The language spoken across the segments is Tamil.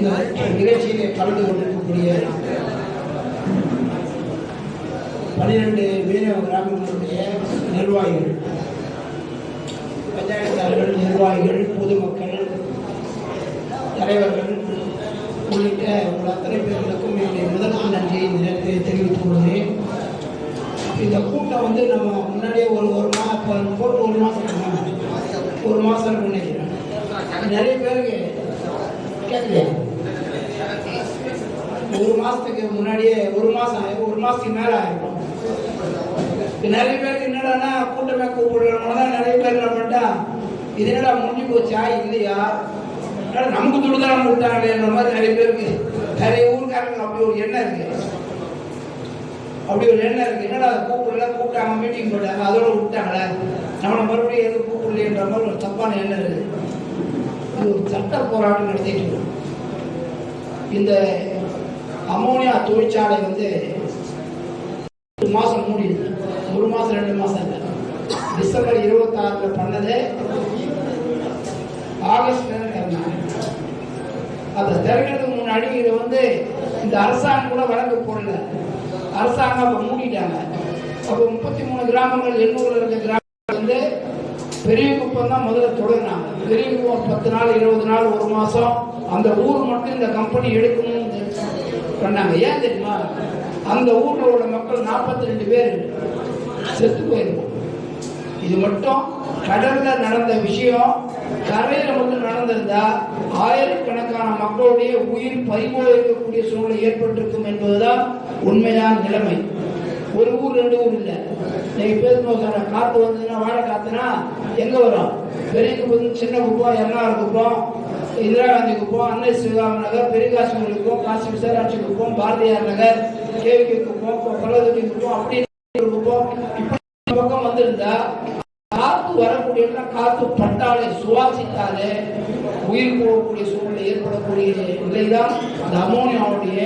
இந்த நிகழ்ச்சியிலே கலந்து கொண்டிருக்கக்கூடிய பன்னிரண்டு மீனவ கிராமங்களுடைய நிர்வாகிகள் பஞ்சாயத்தாளர்கள் நிர்வாகிகள் பொதுமக்கள் தலைவர்கள் உள்ளிட்ட உங்கள் அத்தனை பேர்களுக்கும் என்னுடைய முதல் நன்றியை இந்த நேரத்தில் தெரிவித்துக் கொள்கிறேன். இந்த கூட்டம் வந்து நம்ம முன்னாடியே ஒரு ஒரு மாதம் போட்டு ஒரு மாதம் ஒரு மாதம் நினைக்கிறேன். நிறைய பேருக்கு கேட்கலையா? ஒரு மாதத்துக்கு முன்னாடியே ஒரு மாதம் ஒரு மாதத்துக்கு மேலே ஆகிடும் நிறைய பேருக்கு என்னடான்னா கூட்டமே கூப்பிடுறவங்க தான் நிறைய பேர் என்ன பண்ணிட்டா இது என்னடா முடிஞ்சு போச்சா? இல்லையா? என்னடா நமக்கு துடுதாரம் விட்டாங்களேன்ற மாதிரி நிறைய பேருக்கு நிறைய ஊருக்காரங்க அப்படி ஒரு எண்ணம் இருக்கு. அப்படி ஒரு எண்ணம் இருக்கு. என்னடா அதை கூப்பிடல? கூப்பிட்டாங்க மீட்டிங் போட்டாங்க அதோட விட்டாங்களே? நம்மளை மறுபடியும் எதுவும் கூப்பிடலன்ற மாதிரி ஒரு தப்பான எண்ணம் இருக்கு. இது ஒரு சட்ட போராட்டம் நடத்திட்டு இந்த அமோனியா தொழிற்சாலை வந்து ஒரு மாதம் மூடிடுது ஒரு மாதம் ரெண்டு மாதம் இல்லை. டிசம்பர் இருபத்தாறில் பண்ணது ஆகஸ்ட் திறந்தாங்க அதை திறக்கிறதுக்கு முன்னாடி இதை வந்து இந்த அரசாங்கம் கூட வழக்கு போடல. அரசாங்கம் அப்போ மூடிட்டாங்க. அப்போ முப்பத்தி மூணு கிராமங்கள் எண்ணூரில் இருக்க கிராமங்கள் வந்து பெரிய குப்பம் தான் முதல்ல தொடங்கினாங்க. பெரிய குப்பம் பத்து நாள் இருபது நாள் ஒரு மாதம் அந்த ஊர் மட்டும் இந்த கம்பெனி எடுக்கணும் பண்ணாங்க. ஏன் தெரியுமா? அந்த ஊரில் உள்ள மக்கள் நாற்பத்தி ரெண்டு பேர் செத்து போயிருக்கும். இது மட்டும் கடல்ல நடந்த விஷயம் கரையில மட்டும் நடந்திருந்தா ஆயிரக்கணக்கான மக்களுடைய உயிர் பறிபோயிருக்கக்கூடிய சூழ்நிலை ஏற்பட்டிருக்கும் என்பதுதான் உண்மையான நிலைமை. ஒரு ஊர் ரெண்டு ஊர் இல்லை. நீங்க பேசும்போது சொல்ற காத்து வந்ததுன்னா வாழை காத்துனா எங்க வரும்? பெரிய குப்பம் சின்ன குப்பம் எர்ணாகுளம் குப்பம் இந்திரா காந்தி போவோம் அன்னை சிவகாம நகர் பெரியகாசி காசி விசாராட்சிக்கு போவோம் பாரதியார் நகர் கேவிக்கு போவோம் பல்லவதி போவோம் அப்படி ஒரு இப்படி பக்கம் வந்திருந்தா காத்து வரக்கூடிய காத்து பட்டாலே சுவாசித்தாலே உயிர் போகக்கூடிய சூழ்நிலை ஏற்படக்கூடிய நிலைதான் அந்த அமோனியாவுடைய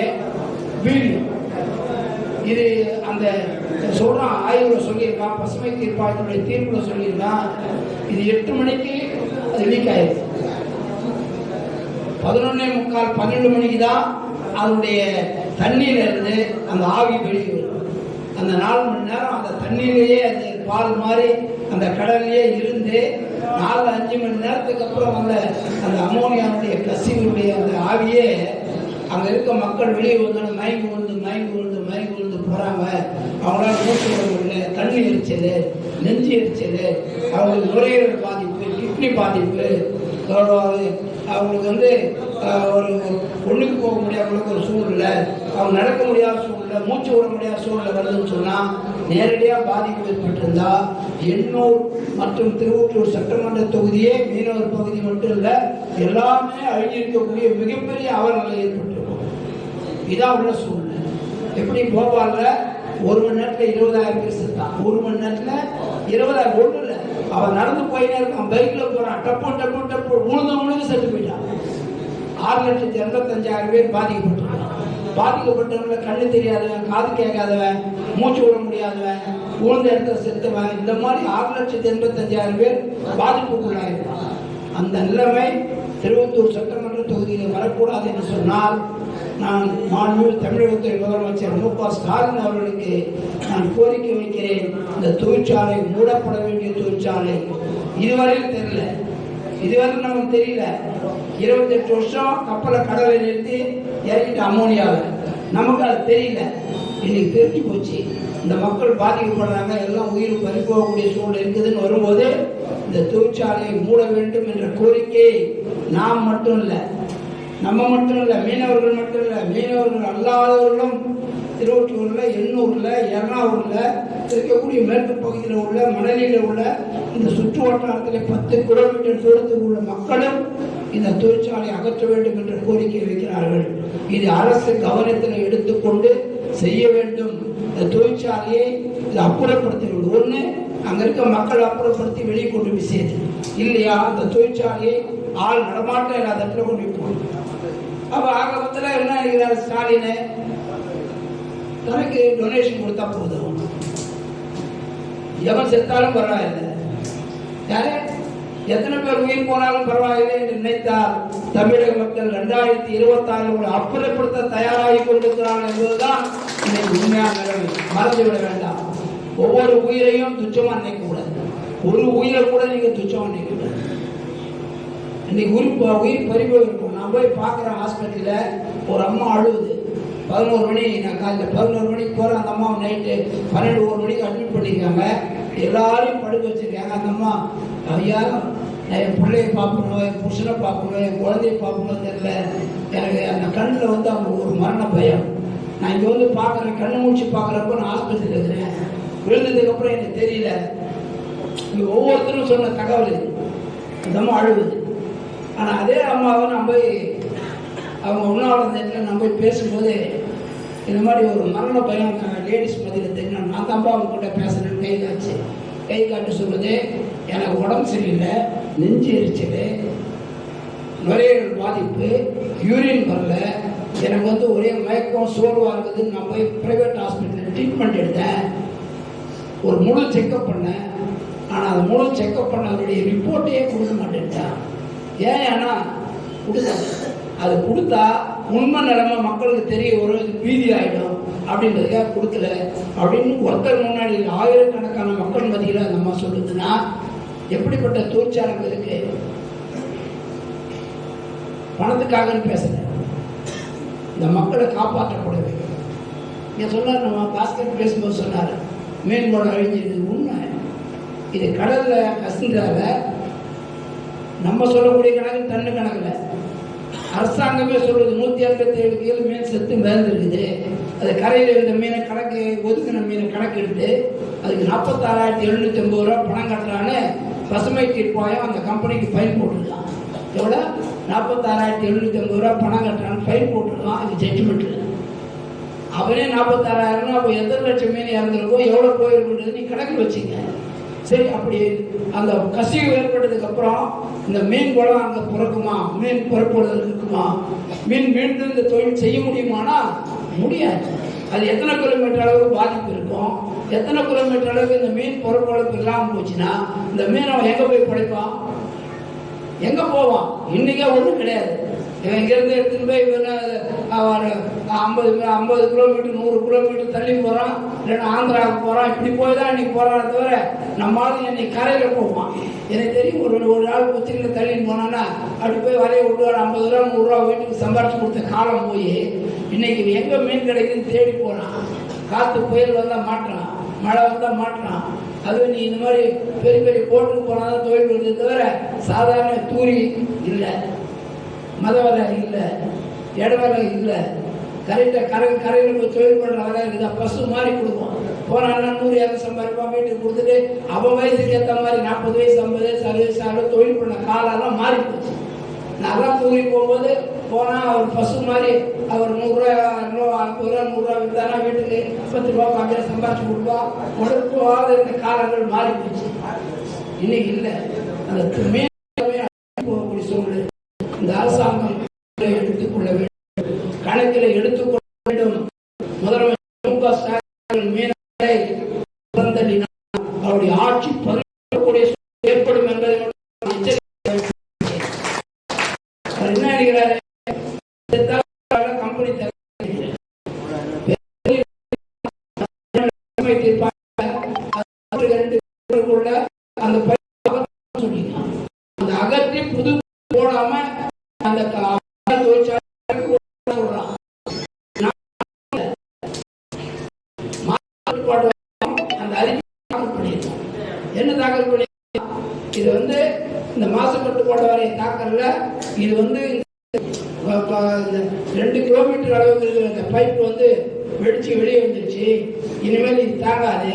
வீரியம் இது அந்த சொல்றான் ஆய்வுல சொல்லியிருக்கான் பசுமை தீர்ப்பாயத்தினுடைய தீர்ப்புல சொல்லியிருக்கான் இது எட்டு மணிக்கு அது லீக் ஆயிடுது பதினொன்னே முக்கால் பன்னெண்டு மணிக்கு தான் அதனுடைய தண்ணியில இருந்து அந்த ஆவி வெளியே வரும். அந்த நாலு மணி நேரம் அந்த தண்ணியிலேயே அந்த பால் மாதிரி அந்த கடல்லையே இருந்து நாலு அஞ்சு மணி நேரத்துக்கு அப்புறம் அந்த அந்த அமோனியாவுடைய கசிவுடைய அந்த ஆவியே அங்கே இருக்க மக்கள் வெளியே வந்து மயங்கி விழுந்து மயங்கி விழுந்து மயங்கி விழுந்து போகிறாங்க அவங்களால மூச்சு விட முடியல. தண்ணி எரிச்சல் நெஞ்சு எரிச்சல். அவங்களுக்கு நுரையீரல் பாதிப்பு கிட்னி பாதிப்பு. அவங்களுக்கு வந்து ஒரு ஒன்றுக்கு போக முடியாத ஒரு சூழ்நிலை அவங்க நடக்க முடியாத சூழ்நிலை மூச்சு விட முடியாத சூழ்நிலை வருதுன்னு சொன்னால் நேரடியாக பாதிப்பு ஏற்பட்டிருந்தா எண்ணூர் மற்றும் திருவொற்றூர் சட்டமன்ற தொகுதியே மீனவர் பகுதி மட்டும் இல்லை எல்லாமே அழிஞ்சிருக்கக்கூடிய மிகப்பெரிய அவர்நிலை ஏற்பட்டிருக்கும். இதான் உள்ள சூழ்நிலை. எப்படி போபாலில் ஒரு மணி நேரத்தில் இருபதாயிரம் பேர் செத்தான். ஒரு மணி நேரத்தில் இருபதாயிரம் ஒன்றும் இல்லை. அவன் நடந்து போயினே இருக்கான் பைக்ல போறான். டப்பு டப்பு டப்பு உழுந்த உழுந்து செத்து போயிட்டான். ஆறு லட்சத்தி எண்பத்தஞ்சாயிரம் பேர் பாதிக்கப்பட்டிருக்கான் பாதிக்கப்பட்டவங்கள கண்ணு தெரியாதவன் காது கேட்காதவன் மூச்சு விட முடியாதவன் உழுந்த இடத்துல செத்துவன் இந்த மாதிரி ஆறு லட்சத்தி எண்பத்தஞ்சாயிரம் பேர் பாதிப்புக்குள்ளாயிருக்கான் அந்த நிலைமை திருவத்தூர் சட்டமன்ற தொகுதியில் வரக்கூடாது என்று சொன்னால் நான் மாண்புமிகு தமிழகத்துறை முதலமைச்சர் மு க ஸ்டாலின் அவர்களுக்கு நான் கோரிக்கை வைக்கிறேன். இந்த தொழிற்சாலை மூடப்பட வேண்டிய தொழிற்சாலை. இதுவரையில் தெரியல. இதுவரை நமக்கு தெரியல. இருபத்தெட்டு வருஷம் கப்பலை கடலை நிறுத்தி இறங்கிட்டு அமோனியாவை நமக்கு அது தெரியல. இன்னைக்கு தெரிஞ்சு போச்சு. இந்த மக்கள் பாதிக்கப்படுறாங்க. எல்லாம் உயிர் பறிப்போகக்கூடிய சூழ்நிலை இருக்குதுன்னு வரும்போது இந்த தொழிற்சாலையை மூட வேண்டும் என்ற கோரிக்கை நாம் மட்டும் இல்லை நம்ம மட்டும் இல்லை மீனவர்கள் மட்டும் இல்லை மீனவர்கள் அல்லாதவர்களும் திருவொற்றூர்ல எண்ணூர்ல எர்ணாவூர்ல இருக்கக்கூடிய மேற்கு பகுதியில் உள்ள மணலியில் உள்ள இந்த சுற்று வட்டாரத்தில் பத்து கிலோமீட்டர் தூரத்தில் உள்ள மக்களும் இந்த தொழிற்சாலை அகற்ற வேண்டும் என்ற கோரிக்கை வைக்கிறார்கள். இது அரசு கவனத்தில் எடுத்துக்கொண்டு செய்ய வேண்டும். இந்த தொழிற்சாலையை இது அப்புறப்படுத்த வேண்டும் ஒன்று அங்கே இருக்க மக்கள் அப்புறப்படுத்தி வெளியே கொண்டு போய் சேர்த்து. இல்லையா? அந்த தொழிற்சாலையை ஆள் நடமாட்டம் இல்லாத இடத்துல கொண்டு போய் போகணும் அப்ப ஆக என்ன இருக்கிறார் ஸ்டாலின்? தனக்கு டொனேஷன் கொடுத்தா போதும். எவன் செத்தாலும் பரவாயில்லை. யாரே? எத்தனை பேர் உயிர் போனாலும் பரவாயில்லை என்று நினைத்தால் தமிழக மக்கள் இரண்டாயிரத்தி இருபத்தி ஆறு அப்புறப்படுத்த தயாராகி கொண்டிருக்கிறார்கள் என்பதுதான் இன்னைக்கு உண்மையான நிலைமை. மறந்துவிட வேண்டாம். ஒவ்வொரு உயிரையும் துச்சமா நினைக்க கூடாது. ஒரு உயிரை கூட நீங்க துச்சமா நினைக்க கூடாது. இன்னைக்கு உயிர் உயிர் பறிபோய் இருக்கும். நான் போய் பார்க்குறேன் ஹாஸ்பிட்டலில் ஒரு அம்மா அழுகுது பதினோரு மணி நான் காலையில் பதினோரு மணிக்கு போகிறேன் அந்த அம்மா நைட்டு பன்னெண்டு ஒரு மணிக்கு அட்மிட் பண்ணியிருக்காங்க எல்லாரையும் படுக்க வச்சுருக்காங்க அந்த அம்மா ஐயா நான் என் பிள்ளைய பார்க்கணும் என் புருஷனை பார்க்கணும் என் குழந்தைய பார்க்கணும் தெரியல. எனக்கு அந்த கண்ணில் வந்து அவங்க ஒரு மரண பயம். நான் இங்கே வந்து பார்க்குறேன். கண்ணை முடிச்சு பார்க்குறப்ப நான் ஆஸ்பத்திரியில் இருக்கிறேன். விழுந்ததுக்கப்புறம் எனக்கு தெரியல. இங்கே ஒவ்வொருத்தரும் சொன்ன தகவல் இது. அந்த அம்மா அழுகுது ஆனால் அதே அம்மாவை நான் போய் அவங்க உண்ணாவிரத நேரத்தில் நான் போய் பேசும்போது இந்த மாதிரி ஒரு மரண பயம் லேடிஸ் மதியில் தெரியும்? நான் தான்ப்பா அவங்க கூட பேசுகிறேன் கை காய்ச்சி கை காட்டி சொல்லுது எனக்கு உடம்பு சரியில்லை நெஞ்சு எரிச்சல் நுரையீரல் பாதிப்பு யூரின் வரல எனக்கு வந்து ஒரே மயக்கம் சோர்வாக இருக்குதுன்னு நான் போய் ப்ரைவேட் ஹாஸ்பிட்டலில் ட்ரீட்மெண்ட் எடுத்தேன். ஒரு முழு செக்கப் பண்ணேன். ஆனால் அந்த முழு செக்கப் பண்ணதனுடைய ரிப்போர்ட்டையே கொடுக்க மாட்டேன்ட்டான். ஏன் ஏன்னா கொடுத்தாங்க அது கொடுத்தா உண்மை நிலைமை மக்களுக்கு தெரிய வரும் இது பீதி ஆகிடும் அப்படின்றதுக்காக கொடுக்கல. அப்படின்னு ஒருத்தர் முன்னாடி ஆயிரக்கணக்கான மக்கள் மத்தியில் அந்த அம்மா சொல்லுதுன்னா எப்படிப்பட்ட தொழிற்சாலம் இருக்கு? பணத்துக்காகன்னு பேசல. இந்த மக்களை காப்பாற்றப்பட வேண்டும். இங்கே சொன்னார் நம்ம பாஸ்கர் பேசும்போது சொன்னார். மீன் அழிஞ்சிருக்கு உண்மை. இது கடலில் கசிந்தால நம்ம சொல்லக்கூடிய கணக்கு டன்னு கணக்கில். அரசாங்கமே சொல்லுது நூற்றி ஐம்பத்தி ஏழு கிலோ மீன் செத்து மிதந்துருக்குது அது கரையில் இருந்த மீனை கணக்கு ஒதுக்கின மீனை கணக்கு எடுத்து அதுக்கு நாற்பத்தாறாயிரத்தி எழுநூத்தி ஐம்பது ரூபா பணம் கட்டுறான்னு பசுமை தீர்ப்பாயம் அந்த கம்பெனிக்கு ஃபைன் போட்டுருக்கான். எவ்வளோ நாற்பத்தாறாயிரத்தி எழுநூத்தி ஐம்பது ரூபா பணம் கட்டுறான்னு ஃபைன் போட்டுருக்கான் அது ஜட்ஜ்மெண்ட் அவனே நாற்பத்தாறாயிரம் அப்போ எத்தனை லட்சம் மீன் இறந்துருக்கோ எவ்வளோ போயிருக்குன்றது நீ கணக்கு வச்சுக்க. சரி அப்படி அந்த கசிவு ஏற்பட்டதுக்கு அப்புறம் இந்த மீன் குளம் அங்கே பிறக்குமா? மீன் புறப்படுதல் இருக்குமா? மீன் மீண்டும் இந்த தொழில் செய்ய முடியுமானா முடியாது. அது எத்தனை கிலோமீட்டர் அளவுக்கு பாதிப்பு இருக்கும்? எத்தனை கிலோமீட்டர் அளவுக்கு இந்த மீன் புறப்படுப்பு இல்லாமல் போச்சுன்னா இந்த மீன் அவன் எங்கே போய் படைப்பான்? எங்க போவான்? இன்னைக்கே ஒன்றும் கிடையாது. இவன் இங்கிருந்து எடுத்துன்னு போய் இவன் அவன் ஐம்பது ஐம்பது கிலோமீட்டர் நூறு கிலோமீட்டர் தள்ளி போகிறான் இல்லைன்னா ஆந்திராவுக்கு போகிறான் இப்படி போய் தான் இன்னைக்கு போகிறான் தவிர நம்மளால என்னை கரையில் போவான். எனக்கு தெரியும் ஒரு ஒரு நாள் கொச்சியில் தள்ளின்னு போனான்னா அப்படி போய் வரைய விட்டு ஒரு ஐம்பது ரூபா நூறுரூவா வீட்டுக்கு சம்பாரிச்சு கொடுத்த காலம் போய் இன்னைக்கு எங்கே மீன் கிடைக்குதுன்னு தேடி போகிறான் காற்று புயல் வந்தால் மாட்டுறான். மழை வந்தால் மாட்டுறான். அதுவும் நீ இந்த மாதிரி பெரிய பெரிய போட்டுக்கு போனாதான் தொழில் வருது தவிர சாதாரண தூரி இல்லை. மதவலை இல்லை இடவலை இல்லை. கரெக்டாக கரை கரையில் போய் தொழில் பண்ணுற வேலை பஸ்ஸு மாறி கொடுப்போம் போனான்னா நூறு இரநூறு சம்பாதிப்பா வீட்டுக்கு கொடுத்துட்டு அவன் வயசுக்கு ஏற்ற மாதிரி நாற்பது வயசு ஐம்பது வயசு அறுபது வயசு ஆகும் தொழில் பண்ண காலெல்லாம் மாறி போச்சு நல்லா தூங்கி போகும்போது போனால் அவர் பசு மாதிரி அவர் நூறுரூவா இரநூறுவா ஐம்பது ரூபா நூறுரூவா விற்றானா வீட்டுக்கு பத்து ரூபா பாக்கியம் சம்பாதிச்சு கொடுப்பா. உடற்பாத இருந்த காலங்கள் மாறி போச்சு இன்னைக்கு இல்லை. அந்த மீன் போகக்கூடிய சூழ்நிலை இந்த அரசாங்கம் எடுத்துக்கொள்ள வேண்டும் கணக்கில் எடுத்துக்கொள்ள வேண்டும். முதலமைச்சர் மேலே அவருடைய ஆட்சி பறிக்கக்கூடிய ஏற்படும் என்பதை என்ன நினைக்கிறாரு? கம்பெனி தலைவர் தீர்ப்பாக அது ரெண்டு பேருக்குள்ள அந்த பயிர் அகற்றணும்னு சொல்லியிருக்காங்க. அந்த அகற்றி புது போடாம அந்த க- தொழிற்சாலைக்கு விடுறான். மாசுபாடு அந்த அறிக்கை தாக்கல் பண்ணியிருக்காங்க. என்ன தாக்கல் பண்ணி இது வந்து இந்த மாசு கட்டுப்பாடு வரைய தாக்கல்ல இது வந்து இந்த ரெண்டு கிலோமீட்டர் அளவுக்கு இருக்கிற இந்த பைப் வந்து வெடிச்சு வெளியே வந்துருச்சு. இனிமேல் இது தாங்காது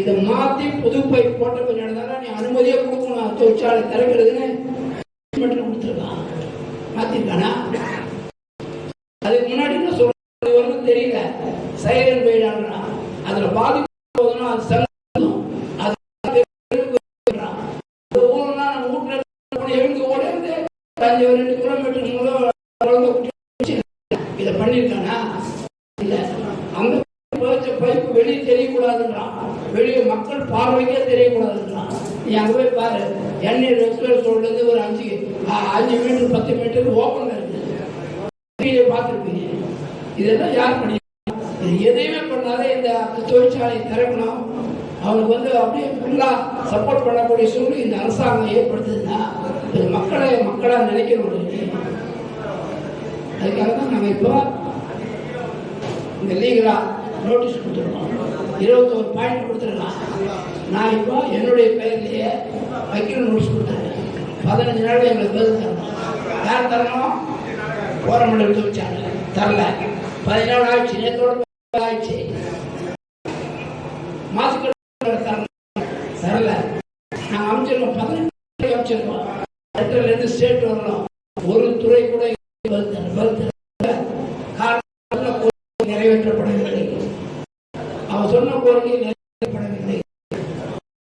இதை மாற்றி புது பைப் போட்ட கொஞ்சம் தானே நீ அனுமதியே கொடுக்கணும். தொழிற்சாலை திறக்கிறதுன்னு மட்டும் கொடுத்துருக்கான் மாத்திருக்கானா அதுக்கு முன்னாடி என்ன சொல்றது இது ஒன்றும் தெரியல சைலண்ட் போயிடான்றான் அதுல பாதிப்பு போதுன்னா அது சங்கம் அது தெரிஞ்சுக்கிறான். இந்த ஊர்னா நம்ம வீட்டுல போன எழுந்து ஓடிந்து அஞ்சு ஒரு ரெண்டு கிலோமீட்டர் மூலம் குழந்தை குட்டி இதை பண்ணியிருக்கானா? இல்ல. அந்த பைப்பு வெளியே தெரியக்கூடாதுன்றான். வெளியே மக்கள் பார்வைக்கே தெரியக்கூடாதுன்றான். நீ அங்கே போய் பாரு. எண்ணெய் ரெஸ்டாரண்ட் ரோட்லேருந்து ஒரு அஞ்சு அஞ்சு மீட்டர் பத்து மீட்டர் ஓப்பன் இருக்கு. பார்த்துருப்பீங்க. இதெல்லாம் யார் பண்ணி எதையுமே பண்ணாத இந்த தொழிற்சாலையை திறக்கணும். அவனுக்கு வந்து அப்படியே ஃபுல்லாக சப்போர்ட் பண்ணக்கூடிய சூழ்நிலை இந்த அரசாங்கம் ஏற்படுத்துதுன்னா இது மக்களை மக்களாக நினைக்கணும். இல்லையா? அதுக்காக தான் நாங்கள் இப்போ இந்த லீகலாக நோட்டீஸ் கொடுத்துருக்கோம். இருபத்தோரு பாயிண்ட் கொடுத்துருக்கலாம் நான் இப்போ என்னுடைய பெயர்லேயே வக்கீல் நோட்டீஸ் கொடுத்துருக்கேன் பதினஞ்சு நாள் எங்களுக்கு பதில் தரணும். யார் தரணும்? கோரமண்டல் வச்சாங்க தரல. பதினேழு ஆயிடுச்சு. நேற்றோட ஆயிடுச்சு. மாசுக்கு தரணும் தரல நாங்கள் அமைச்சிருக்கோம் பதினெட்டு அமைச்சிருக்கோம் லெட்டர்லேருந்து ஸ்டேட் வரணும் ஒரு துறை கூட பதில் தரல பதில் தரல காரணம் கோரிக்கை நிறைவேற்றப்படவில்லை அவன் சொன்ன கோரிக்கை நிறைவேற்றப்படவில்லை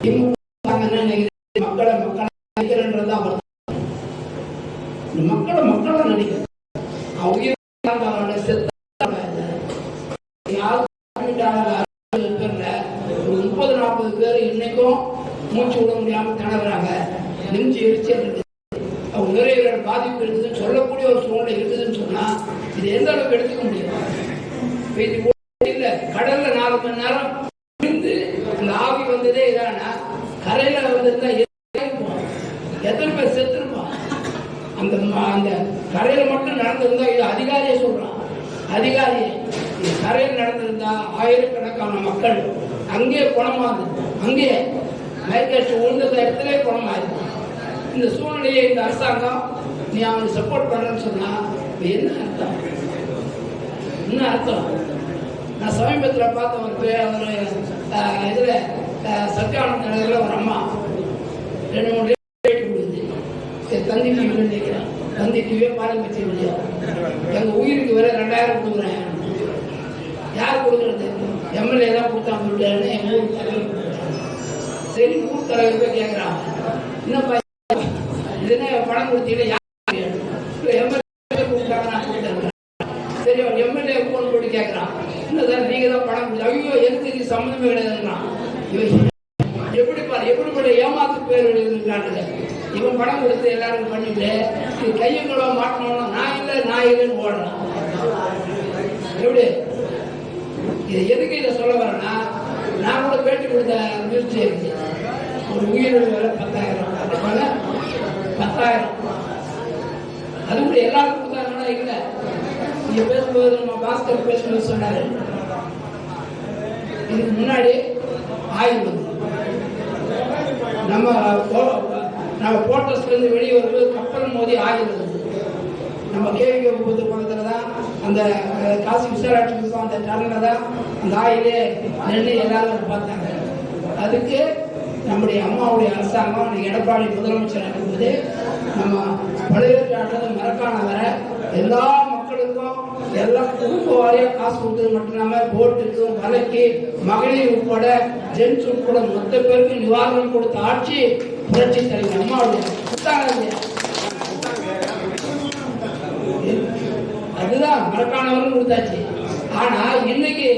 திமுக தாங்க என்ன நினைக்குது? மக்களை மக்களை நினைக்கிறன்றது அவர் இந்த மக்களை மக்களை நினைக்கிறேன் அவன் உயிர் வாழ்ந்தவன செத்தாங்க. யாரும் பண்ணிட்டாங்க, அறுபது பேர்ல ஒரு முப்பது நாற்பது பேர் இன்னைக்கும் மூச்சு விட முடியாம திணறாங்க நெஞ்சு எரிச்சல் இருக்குது அவங்க நுரையீரல் பாதிப்பு இருக்குதுன்னு சொல்லக்கூடிய ஒரு சூழ்நிலை இருக்குதுன்னு சொன்னா இது எந்த அளவுக்கு எடுத்துக்க முடியும் இப்ப இது ஒண்ணும் இல்ல கடல்ல நாலு மணி நேரம் இருந்து அந்த ஆவி வந்ததே இதானா கரையில வந்திருந்தா எத்தனை இருப்போம்? எத்தனை பேர் செத்துருப்பான் அந்த ம- அந்த கரையில மட்டும் நடந்திருந்தா இது அதிகாரியே சொல்றான். அதிகாரி கரையில் நடந்திருந்தா ஆயிரக்கணக்கான மக்கள் அங்கே குணமாது அங்கே மேற்கட்சி உழுந்த இடத்துல குணமாயிருக்கும் இந்த சூழ்நிலையை இந்த அரசாங்கம் நீ அவனுக்கு சப்போர்ட் பண்ணன்னு சொன்னா என்ன அர்த்தம்? என்ன அர்த்தம்? நான் சமீபத்தில் பார்த்த ஒரு பேர் அவர் இதில் இதுல ஒரு அம்மா ரெண்டு மூணு ரேட் கொடுக்குது சரி தந்தி நினைக்கிறேன் தந்தி டிவியே பாருங்க எங்க உயிருக்கு வேற ரெண்டாயிரம் கொடுக்குறேன். யார் கொடுக்குறது? எம்எல்ஏ தான் கொடுத்தா சொல்லிட்டாருன்னு எங்க ஊர் தலைவர் சரி ஊர் தலைவர் போய் கேட்குறாங்க என்னப்பா இது பணம் கொடுத்தீங்கன்னா யார் எம்எல்ஏ கொடுத்தாங்க நான் சரி அவன் எம்எல்ஏ போன் போட்டு கேட்குறான் இல்லை சார் நீங்கள் தான் பணம் கொடுத்து ஐயோ எனக்கு இது சம்மந்தமே எப்படி பாரு எப்படிப்பட்ட ஏமாத்து பேர் எழுதுறாங்க இவன் படம் கொடுத்து எல்லாரும் பண்ணிட்டு கையும் கூட மாட்டணும்னா நான் இல்லை நான் இல்லைன்னு ஓடணும் எப்படி? இது எதுக்கு இதை சொல்ல வரேன்னா நான் கூட பேட்டி கொடுத்த முயற்சி இருக்கு ஒரு உயிரிழப்பு வேலை பத்தாயிரம். அது போல பத்தாயிரம். அது கூட எல்லாருக்கும் கொடுத்தாங்கன்னா இல்லை. நீங்க பேசும்போது நம்ம பாஸ்கர் பேசும்போது சொன்னாரு. இதுக்கு முன்னாடி ஆயுள் வந்து நம்ம நம்ம போட்டஸ்ல வெளியே வரும்போது கப்பல் மோதி ஆகிறது நம்ம கேவிகே போது பக்கத்தில் தான் அந்த காசி விசாராட்சி அந்த டர்னில் தான் அந்த ஆயிலே நெல் எல்லாரும் பார்த்தாங்க. அதுக்கு நம்முடைய அம்மாவுடைய அரசாங்கம் எடப்பாடி முதலமைச்சர் இருக்கும்போது நம்ம பழையாற்றில் மரக்கான வர எல்லா மக்களுக்கும் எல்லாம் குடும்ப வாரியாக காசு கொடுத்தது மட்டும் இல்லாமல் போட்டுக்கு வலைக்கு மகளிர் உட்பட ஜென்ஸ் உட்பட மொத்த பேருக்கு நிவாரணம் கொடுத்த ஆட்சி புரட்சி தலைவர் அம்மாவுடைய அதுதான் மரக்கானவரும் கொடுத்தாச்சு. ஆனா இன்னைக்கு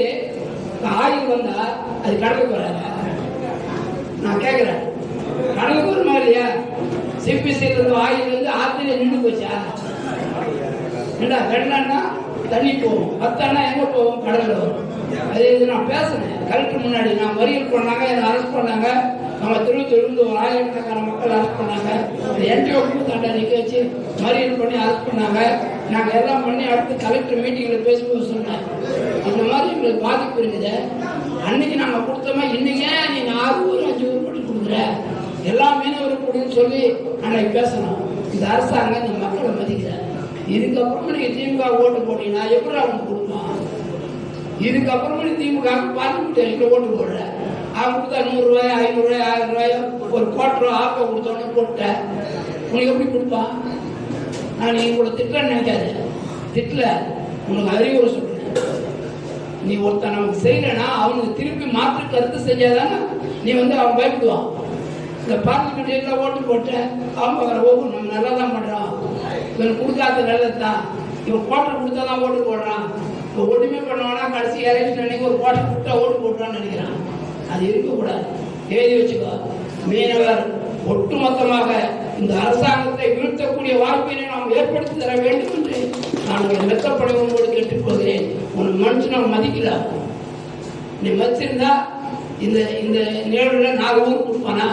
ஆய்வு வந்தா அது கடலுக்கு வராதா? நான் கேட்கிறேன் கடலுக்கு வருமா இல்லையா சிபிசியில் இருந்து ஆய்வு வந்து ஆத்துல நின்று போச்சா? ஏண்டா வெள்ளம்னா தண்ணி போகும். பத்தானா எங்க போகும்? கடல்ல வரும். அது இது நான் பேசுனேன். கலெக்டர் முன்னாடி நான் மறியல் பண்ணாங்க என்னை அரெஸ்ட் பண்ணாங்க. நம்ம திருவத்தூர்லேருந்து ஒரு ஆயிரக்கணக்கான மக்கள் அரெஸ்ட் பண்ணாங்க. என்டிஓ தாண்டா நிற்க வச்சு மறியல் பண்ணி அரெஸ்ட் பண்ணாங்க. நாங்கள் எல்லாம் பண்ணி அடுத்து கலெக்டர் மீட்டிங்கில் பேசும்போது சொன்னேன். இந்த மாதிரி எங்களுக்கு பாதிப்பு இருக்குது. அன்னைக்கு நாங்கள் கொடுத்தோமா இன்னைக்கு நீங்கள் ஆறு ஊர் அஞ்சு ஊர் மட்டும் கொடுக்குற? எல்லா மீனவரும் கொடுன்னு சொல்லி அன்னைக்கு பேசணும். இந்த அரசாங்கம் இந்த மக்களை மதிக்கிறார் இதுக்கப்புறமா நீங்கள் திமுக ஓட்டு போட்டீங்கன்னா எப்படி அவங்க கொடுப்பான் இதுக்கப்புறமா நீ திமுக பார்லிமெண்ட் எங்களை ஓட்டு போடுற. அவன் கொடுத்தா நூறு ரூபாய் ஐநூறு ரூபாய் ஆயிரம் ரூபாய் ஒரு கோட்டை ரூபா ஆக்க கொடுத்தோன்னு போட்ட. உனக்கு எப்படி கொடுப்பான் நான் நீ உங்களை திட்டலன்னு நினைக்காது. திட்டல உனக்கு அறிவுரை சொல்றேன். நீ ஒருத்தன் நமக்கு செய்யலைன்னா அவனுக்கு திருப்பி மாற்று கருத்து செஞ்சாதானே நீ வந்து அவன் பயப்படுவான். இந்த பார்லிமெண்ட் எல்லாம் ஓட்டு போட்டேன் அவன் பார்க்குற ஓ நம்ம நல்லா தான் பண்ணுறான் இவன் கொடுக்காத நல்லது தான் இவன் கோட்டை கொடுத்தா தான் ஓட்டு போடுறான். இப்போ ஒன்றுமே பண்ணுவானா கடைசி எலெக்ஷன் அன்னைக்கு ஒரு கோட்டை கொடுத்தா ஓட்டு போடுறான்னு நினைக்கிறான். அது இருக்கக்கூடாது. எழுதி வச்சுக்கோ. மீனவர் ஒட்டுமொத்தமாக இந்த அரசாங்கத்தை வீழ்த்தக்கூடிய வாய்ப்பினை நாம் ஏற்படுத்தி தர வேண்டும் என்று நான் உங்களை மெத்தப்படைவோடு கேட்டுக்கொள்கிறேன் உன் மனுஷனை மதிக்கல. நீ மதிச்சிருந்தா இந்த இந்த நிகழ்வுல நாலு ஊர் கொடுப்பானா?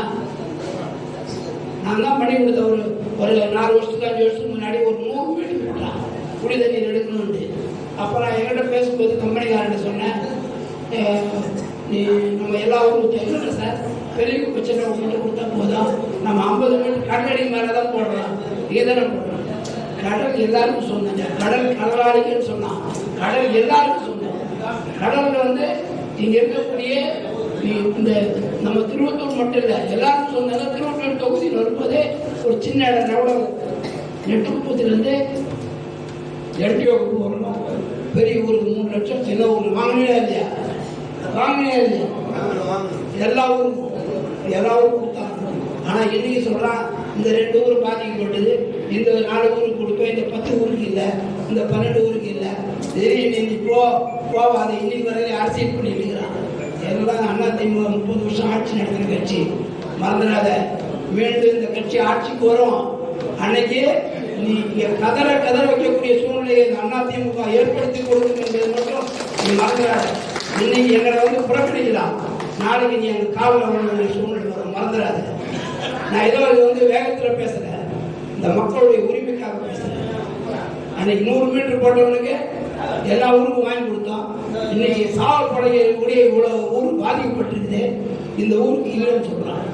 நான் தான் பண்ணி கொடுத்த ஒரு ஒரு நாலு வருஷத்துக்கு அஞ்சு வருஷத்துக்கு முன்னாடி ஒரு நூறு வீடு விட்டான் குடி தண்ணீர் எடுக்கணும்னு. அப்போ நான் என்கிட்ட பேசும்போது கம்பெனிக்காரன் சொன்னேன் நீ நம்ம எல்லா ஊருக்கும் சார். பெரிய பிரச்சனை உங்களுக்கு கொடுத்தா போதும். நம்ம ஐம்பது மீட்டர் கடலடி மேலே தான் போடுறோம் இங்கே தானே போடுறோம் கடல் எல்லாருக்கும் சொன்னேன் கடல் கடலாளிக்குன்னு சொன்னான் கடல் எல்லாருக்கும் சொன்னேன் கடல்ல வந்து இங்கே இருக்கக்கூடிய நீ இந்த நம்ம திருவள்ளூர் மட்டும் இல்லை எல்லாருக்கும் சொன்னாங்க. திருவள்ளூர் தொகுதியில் வரும்போதே ஒரு சின்ன இடம் நவடம் நெட்டுக்குப்பத்திலேருந்து எல்டிஓக்கு வரணும். பெரிய ஊருக்கு மூணு லட்சம் சின்ன ஊருக்கு வாங்கினா இல்லையா? வாங்கினே இல்லையா. எல்லா ஊருக்கும் எல்லா ஊருக்கும் கொடுத்தாங்க. ஆனால் இன்னைக்கு சொல்கிறான் இந்த ரெண்டு ஊர் பாதிக்கப்பட்டது இந்த நாலு ஊருக்கு கொடுப்பேன். இந்த பத்து ஊருக்கு இல்லை. இந்த பன்னெண்டு ஊருக்கு இல்லை. சரி நீ போ. போவாது. இன்னைக்கு வரையில அரசியல் பண்ணிட்டு இருக்கிறான். எல்லாம் அண்ணா திமுக முப்பது வருஷம் ஆட்சி நடத்துகிற கட்சி? மறந்துடாத. மீண்டும் இந்த கட்சி ஆட்சிக்கு வரும். அன்னைக்கு நீ இங்க கதற கதற வைக்கக்கூடிய சூழ்நிலையை இந்த அண்ணா திமுக ஏற்படுத்தி கொடுக்கும் என்பதை மட்டும் நீ மறந்துடாத. இன்னைக்கு எங்களை வந்து புறக்கணிக்கலாம் நாளைக்கு நீ எங்க காவல வேண்டிய சூழ்நிலை வரும் நான் ஏதோ இது வந்து வேகத்துல பேசுகிறேன் இந்த மக்களுடைய உரிமைக்காக பேசுறேன் அன்னைக்கு நூறு மீட்டர் போட்டவனுக்கு எல்லா ஊருக்கும் வாங்கி கொடுத்தோம். இன்னைக்கு சாவல் படையில் கூட இவ்வளவு ஊர் பாதிக்கப்பட்டிருக்குது. இந்த ஊருக்கு இல்லைன்னு சொல்றான்.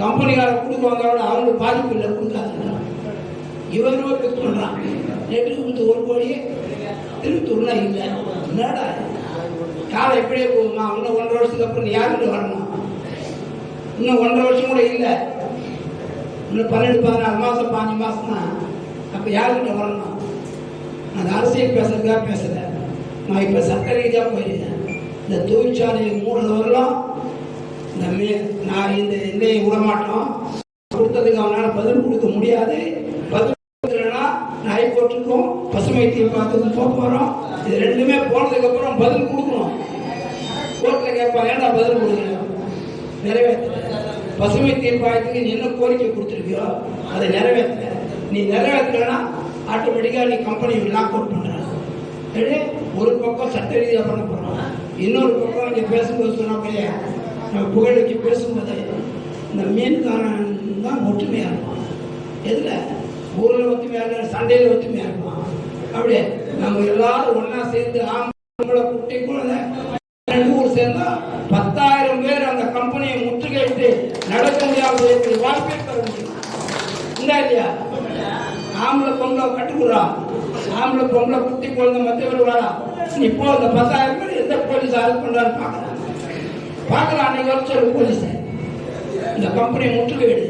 கம்பெனிக்காரன் கொடுக்குவாங்க அவங்களுக்கு பாதிப்பு இல்லை கொடுக்காதுன்றான் இவன் ஒரு பிக் பண்றான் நெட்டு கொடுத்து ஒரு கோடி திருத்தூர்லாம் இல்லை. என்னடா காலம் எப்படியே போகுமா? இன்னும் ஒன்றரை வருஷத்துக்கு அப்புறம் நீ யாருக்கிட்ட வரணும்? இன்னும் ஒன்றரை வருஷம் கூட இல்லை. இன்னும் பன்னெண்டு பதினாறு மாதம் பாஞ்சு மாதம் தான் அப்போ யாருக்கிட்ட வரணும்? நான் அரசியல் பேசுறதுக்காக பேசுகிறேன் நான் இப்போ சட்ட ரீதியாக போயிருக்கேன். இந்த தொழிற்சாலையை மூடுறது வரலாம் இந்த மே நான் இந்த எல்லையை விடமாட்டோம் கொடுத்ததுக்கு அவனால் பதில் கொடுக்க முடியாது. பதில் கொடுக்கலன்னா நான் ஹைகோர்ட்டுக்கும் பசுமை தீர்ப்பாயத்துக்கும் போக போகிறோம் இது ரெண்டுமே போனதுக்கப்புறம் பதில் கொடுக்கணும் கோர்ட்ல கேட்பாங்க ஏன்டா பதில் கொடுக்கணும் நிறைவேற்ற. பசுமை தீர்ப்பாயத்துக்கு நீ என்ன கோரிக்கை கொடுத்துருக்கியோ அதை நிறைவேற்ற. நீ நிறைவேற்றலைன்னா ஆட்டோமேட்டிக்காக நீ கம்பெனி லாக் அவுட் பண்ணுற சரி ஒரு பக்கம் சட்ட ரீதியாக பண்ண போகிறோம் இன்னொரு பக்கம் இங்கே பேசும்போது சொன்னாப்பையே நம்ம புகழுக்கு பேசும்போது இந்த மீன்காரன் தான் ஒற்றுமையாக இருப்பான். எதில்? ஊரில் ஒற்றுமையாக இருக்க சண்டையில் ஒற்றுமையாக இருப்பான். அப்படியே நம்ம எல்லாரும் ஒன்றா சேர்ந்து ஆம்பளை குட்டி குழந்தை ஊர் சேர்ந்தா பத்தாயிரம் பேர் அந்த கம்பெனியை முற்றுகையிட்டு நடக்க முடியாமல் செய்யக்கூடிய வாய்ப்பை முடியும் இல்லையா? ஆம்பளை பொம்பளை கட்டுக்குறா ஆம்பளை பொம்பளை குட்டி குழந்தை மத்தியவர் வரா? இப்போ அந்த இந்த பத்தாயிரம் பேர் எந்த போலீஸ் அரெஸ்ட் பண்றாரு பார்க்கலாம் பார்க்கலாம் அன்னைக்கு வர சொல்லு போலீஸ். இந்த கம்பெனியை முற்றுகையிடு.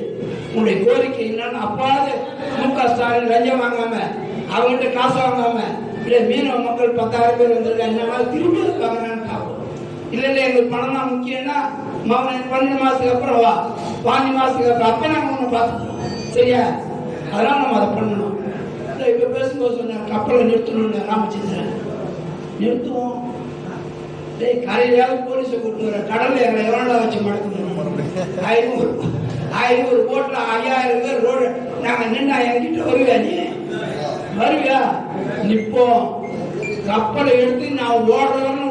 உங்களுடைய கோரிக்கை என்னன்னு அப்பாவது மு க ஸ்டாலின் லஞ்சம் வாங்காம அவங்கள்ட்ட காசு வாங்காம இப்படியே மீனவ மக்கள் பத்தாயிரம் பேர் வந்திருக்காங்க என்ன திரும்பி வாங்கினான்னு இல்ல இல்ல எங்களுக்கு பணம் தான் முக்கியம்னா மகன் பன்னெண்டு மாசத்துக்கு அப்புறம் வா. பாஞ்சு மாசத்துக்கு அப்புறம் அப்ப நாங்க ஒண்ணு பார்த்துக்கோம் சரியா? அதெல்லாம் நம்ம அதை பண்ணணும். இல்லை இப்போ பேசும்போது சொன்ன கப்பலை நிறுத்தணும்னு ராமச்சந்திரன் நிறுத்துவோம். டேய் காலையிலாவது போலீஸை கூட்டு வர. கடல்ல எங்களை எவ்வளோ வச்சு மடக்கணும் ஐநூறு. ஐநூறு போட்டில் ஐயாயிரம் பேர் ரோடு. நாங்கள் நின்று என்கிட்ட வருவியா நீ? வருவியா? நிற்போம் கப்பலை எடுத்து நான் ஓடுறவன்னு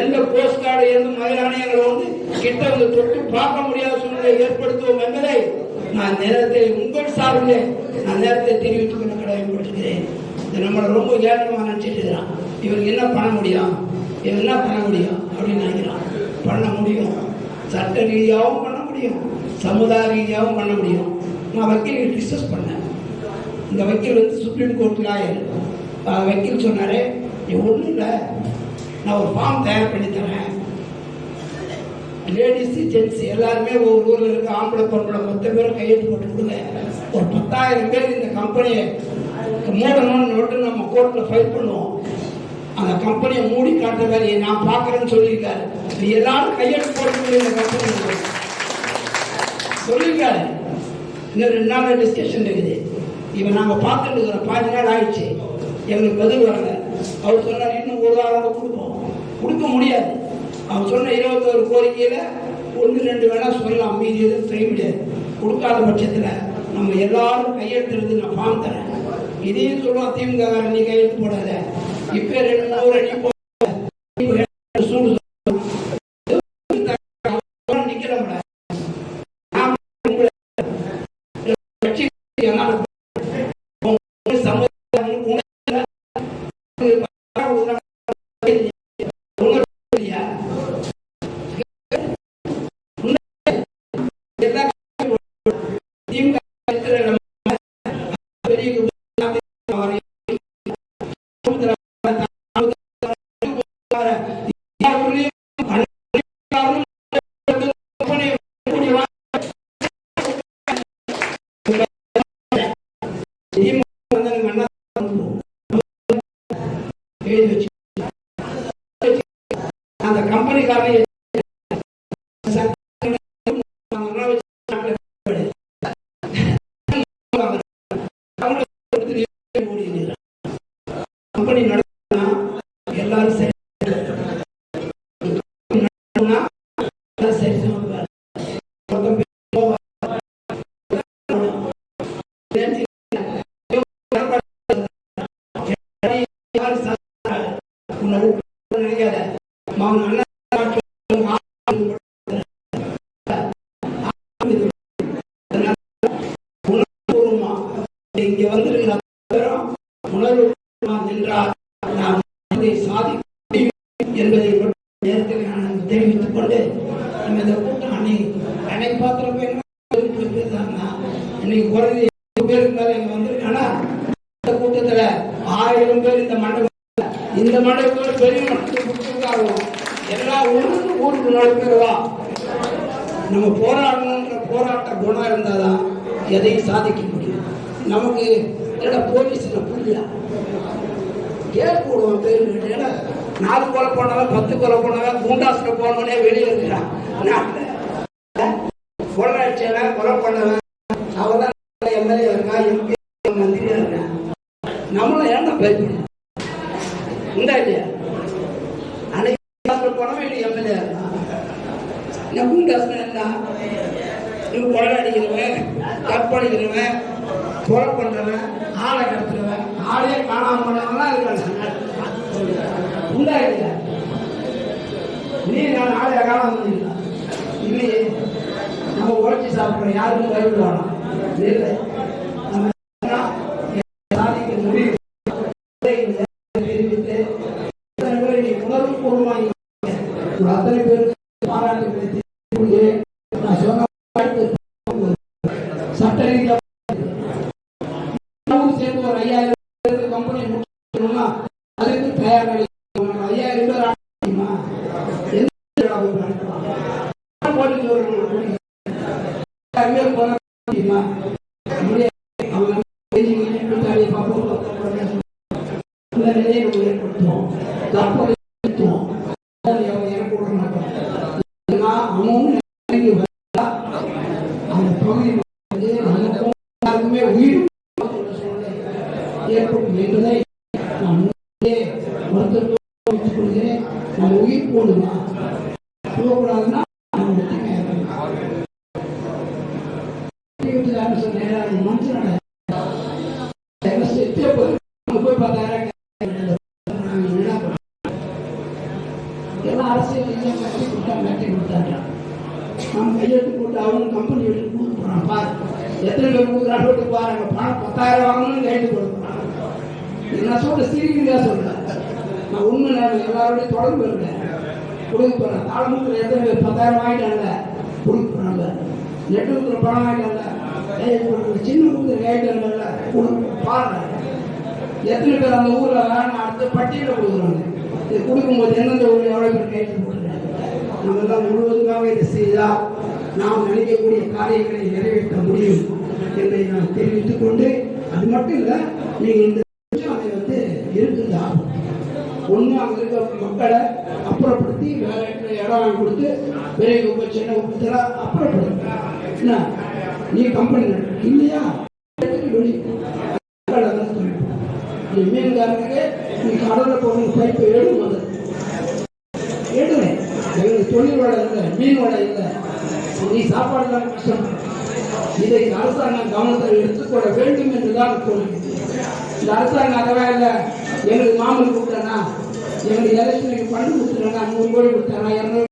எந்த கோஸ்ட் கார்டு எந்த மயிலானையங்களை வந்து கிட்ட வந்து தொட்டு பார்க்க முடியாத சூழ்நிலை ஏற்படுத்துவோம் என்பதை நான் நேரத்தை உங்கள் சார்பிலே நான் நேரத்தை தெரிவித்துக் கொண்டு கடமைப்படுத்துகிறேன் இது நம்மளை ரொம்ப ஏளனமாக நினச்சிட்டு இருக்கிறான். இவனுக்கு என்ன பண்ண முடியும்? இவன் என்ன பண்ண முடியும்? அப்படின்னு நினைக்கிறான். பண்ண முடியும். சட்ட ரீதியாகவும் பண்ண முடியும். சமுதாய ரீதியாகவும் பண்ண முடியும். நான் வக்கீல் டிஸ்கஸ் பண்ணேன். இந்த வக்கீல் வந்து சுப்ரீம் கோர்ட் லாயர் வக்கீல் சொன்னாரே நீ ஒன்றும் இல்லை. நான் ஒரு ஃபார்ம் தயார் பண்ணி தரேன். லேடிஸ் ஜென்ட்ஸ் எல்லாருமே ஒரு ஊரில் இருக்க ஆம்பளை பொம்பளை மொத்த பேரும் கையெழுத்து போட்டு கொடுங்க. ஒரு பத்தாயிரம் பேர் இந்த கம்பெனியை மூடணும்னு மட்டும் நம்ம கோர்ட்டில் ஃபைல் பண்ணுவோம். அந்த கம்பெனியை மூடி காட்டுற வேலையை நான் பார்க்குறேன்னு சொல்லியிருக்காரு. எல்லாரும் கையெழுத்து போட்டு இந்த கம்பெனி சொல்லியிருக்காரு. இன்னும் ரெண்டு நாள் டிஸ்கஷன் இருக்குது. இவன் நாங்கள் பார்த்துட்டு இருக்கிறோம். பாதி நாள் ஆயிடுச்சு. எங்களுக்கு பதில் வரல. அவர் சொன்னார் இன்னும் ஒரு வாரம் கொடுப்போம். கொடுக்க முடியாது. அவன் சொன்ன இருபத்தோரு கோரிக்கையில் ஒன்று ரெண்டு வேணா சொல்லலாம். மீதி எதுவும் செய்ய முடியாது. கொடுக்காத பட்சத்தில் நம்ம எல்லாரும் கையெழுத்துறது நான் ஃபார்ம் தரேன். இதையும் சொல்லுவோம் திமுக நீ கையெழுத்து போடாத. இப்போ ரெண்டு மூணு அடி போ சூடு நிக்கிற முடியாது நான் உங்களை கட்சி என்னால உங்க சமுதாயம் உங்க உங்க இல்லையா? எல்லா திமுக இருக்கிற நம்ம பெரிய அவரை அந்த கம்பெனிக்காரனை கம்பெனி நடத்தினா எல்லாரும் சரி. நடத்தினா எல்லாம் போய் போவா. யாரு சாப்பிடுறாங்க? உன்னை விட்டு நினைக்காத. அவன் நல்ல உணர்வுபூர்வமா இங்க வந்திருக்கிற அனைவரும் உணர்வுபூர்வமா நின்றால் நாம் இதை சாதிக்க முடியும் என்பதை மட்டும் நேரத்தில் நான் தெரிவித்துக் கொண்டு நம்ம இந்த கூட்டம் அன்னைக்கு அன்னைக்கு பார்க்குற பேர் பேர் இன்னைக்கு குறைஞ்சு பேருக்கு மேல இங்க வந்திருக்கானா? இந்த கூட்டத்துல ஆயிரம் பேர் இந்த மண்டபம் இந்த மண்டபத்தோட பெரிய மண்டபத்தில் கொடுத்துருக்காங்க எல்லா ஊருக்கு ஊருக்கு நடக்கிறதா நம்ம போராடணுன்ற போராட்ட குணம் இருந்தாதான் எதையும் சாதிக்க முடியும். நமக்கு என்னடா போலீஸ்ல புரியா கேஸ் போடுவான் பேர் ஏன்னா நாலு கொலை போனவன் பத்து கொலை போனவன் கூண்டாசுல போனவனே வெளியே இருக்கிறான். நாட்டில் கொலை அடிச்சவன் கொலை பண்ணவன் அவன் தான் எம்எல்ஏ இருக்கா எம்பி மந்திரியா இருக்கான் நம்மளும் ஏன்டா பயப்படணும் உண்டா இல்லையா அன்னைக்கு போனவன் இன்னைக்கு எம்எல்ஏ இருக்கான் என்ன குண்டாஸ்னா என்ன இவன் கொலை அடிக்கிறவன் கற்பழிக்கிறவன் கொலை பண்றவன் ஆளை கடத்துறவன் ஆளே காணாம பண்ணவன்லாம் இருக்காங்க உண்டா இல்லையா நீ நான் ஆளை காணாம பண்ணிக்கலாம் இல்லையே நம்ம உழைச்சி சாப்பிடுறோம் யாருக்கும் பயப்பட வேணாம் இல்லை நம்ம சாதிக்க முடியும் தெரிவித்து இத்தனை பேர் இன்னைக்கு உணர்வு பூர்வமாக உங்கள் அத்தனை பேருக்கு பாராட்டுகளை தெரிவித்துக் கொள்கிறேன். நான் சொன்ன வாழ்த்து சட்ட ரீதியாக நமக்கு சேர்ந்து ஒரு ஐயாயிரம் பேருக்கு கம்பெனி முடிக்கணும்னா ஐயாயிரம் தயார் நிலையில் ஐயாயிரம் பேர் ஆட முடியுமா? எந்த இடம் அவங்க நடத்துவாங்க? போட்டு சொல்றாங்க. ஐயாயிரம் பேர் போனா முடியுமா? முடியாது. அவங்க கெஞ்சி கெஞ்சி கூத்தாடி பார்ப்போம், பார்ப்போம், பார்ப்போம். இந்த நிலையை நம்ம ஏற்படுத்துவோம் தற்போது ஏற்படுத்துவோம். அதை அவங்க எனக்கு கொடுக்க மாட்டாங்க. ஏன்னா, அவனும் இறங்கி வந்தா, அந்த பகுதி வந்து நமக்கும் எல்லாருக்குமே உயிர் ஏற்படும் என்பதை நான் முன்னே வருத்தத்தோடு வைத்துக் கொள்கிறேன் நம்ம உயிர் போடுமா போகக்கூடாதுன்னா நம்ம ஒற்றுமையா இருக்கணும். வீட்டுக்காரன் சொன்னேன், அது மனுஷனோட எங்க செத்தே போய் நம்ம போய் பார்த்தாரா நாங்க என்ன பண்ணோம்? எல்லாம் அரசியல் ரீதியா கட்டி கொடுத்தாங்க கட்டி கொடுத்தாங்க நம்ம கையெழுத்து போட்டு அவனும் கம்பெனி எடுத்து கொடுக்க போறான் பாரு எத்தனை பேர் கொடுக்குறான்னு போட்டு பாருங்க. பணம் பத்தாயிரம் வாங்கணும்னு கையெழுத்து கொடுக்குறான் என்ன சொல்ற சிரிக்கிறதா சொல்றேன். நான் உண்மை நான் எல்லாரோடையும் தொடர்பு இருக்கேன் கொடுக்க போறேன். தாளமுத்துல எத்தனை பேர்? பத்தாயிரம் வாங்கிட்டாங்க. கொடுக்க போறாங்க. நெட்டுக்குள்ள பணம் வாங்கிட்டாங்க. ஒரு சின்ன ஊருக்கு கையெழுத்து கொடுக்க பாருங்க. எத்தனை பேர் அந்த ஊர்ல நான் அடுத்த பட்டியலில் கொடுக்குறாங்க. இது கொடுக்கும்போது எந்தெந்த ஊர்ல எவ்வளவு பேர் கையெழுத்து போட்டுருக்காங்க நம்மெல்லாம் முழுவதுமாக இதை செய்தால் நாம் நினைக்கக்கூடிய காரியங்களை நிறைவேற்ற முடியும் என்பதை நான் தெரிவித்துக் கொண்டு அது மட்டும் இல்லை நீங்க இந்த அதை வந்து இருக்குது ஆகும் ஒண்ணு இருக்க மக்களை அப்புறப்படுத்தி வேற இடம் கொடுத்து பெரிய குப்பை சின்ன குப்பத்தில் அப்புறப்படுத்த. என்ன? நீ கம்பெனி இல்லையா? மக்களை மீன்காரனுக்கு நீ கடல்ல போகணும் பைப்பு எடு முதல்ல. தொழில் வடை இல்லை மீன் வடை இல்லை நீ சாப்பாடு தான் கஷ்டம். இதை அரசாங்கம் கவனத்தில் எடுத்துக்கொள்ள வேண்டும் என்றுதான் தோணுகிறது இந்த அரசாங்கம் அதவே இல்லை? எங்களுக்கு மாமூல் கொடுத்தானா? எங்களுக்கு எலெக்ஷனுக்கு பணம் கொடுத்துட்டானா நூறு கோடி கொடுத்தானா? இரநூறு